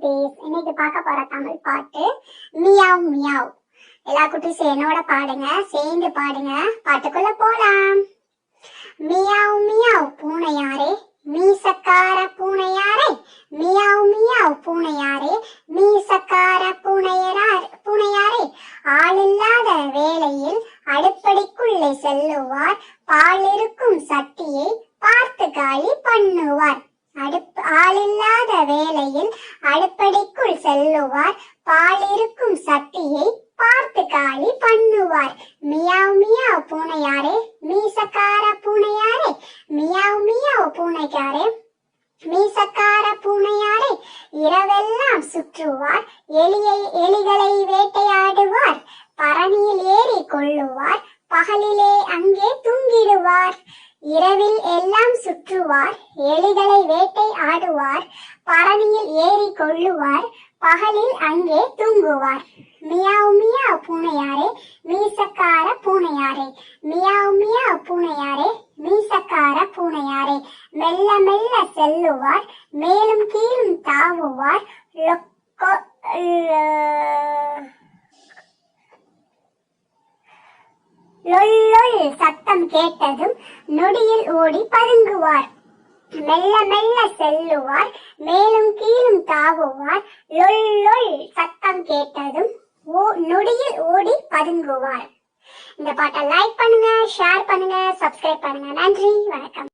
குட்டீஸ் இன்னைக்கு பார்க்க போற தமிழ் பாட்டு மியாவ் மியாவ். எல்லா குட்டீஸ் என்னோட பாடுங்க சேர்ந்து பாடுங்க பாட்டுக்குள்ள போலாம். மியாவ் மியாவ் பூனையாரே மீசக்கார பூனையாரே மியாவ் மியாவ் பூனையாரே மீசக்கார பூனையரார் பூனையாரே. ஆளில்லாத வேளையில் அடுப்படிக்குள்ளே செல்லுவார் பால் இருக்கும் சட்டியை பார்த்து காலி பண்ணுவார். அடுப்பு ஆளில்லாத வேளையில் அடுப்படிக்குள் செல்லுவார். பாலிருக்கும் சட்டியை பார்த்து காலி பண்ணுவார். மியாவ் மியாவ் பூனையாரே மீசக்கார பூனையாரே மியாவ் மியாவ் பூனைக்காரே மீசக்கார பூனையாரே இரவெல்லாம் சுற்றுவார். எலியை எலிகளை வேட்டையாடுவார். பரணியில் ஏறி கொள்ளுவார். பகலிலே அங்கே தூங்கிடுவார். இரவில் எல்லாம் சுற்றுவார் எலிகளை வேட்டை ஆடுவார் பரணியில் ஏறி கொள்ளுவார் பகலில் அங்கே தூங்குவார். மியாவ் மியா பூனையாரே மீசக்கார பூனையாரே மியாவ் மியா பூனையாரே மீசக்கார பூனையாரே. மெல்ல மெல்ல செல்லுவார் மேலும் கீழும் தாவுவார். லொல்லொல் சத்தம் கேட்டதும் நொடியில் ஓடி பதுங்குவார். மெல்ல மெல்ல செல்லுவார் மேலும் கீழும் தாவுவார். லொல்லொல் சத்தம் கேட்டதும் ஓ- நொடியில் ஓடி பதுங்குவார். இந்த பாட்டை லைக் பண்ணுங்க ஷேர் பண்ணுங்க சப்ஸ்கிரைப் பண்ணுங்க. நன்றி வணக்கம்.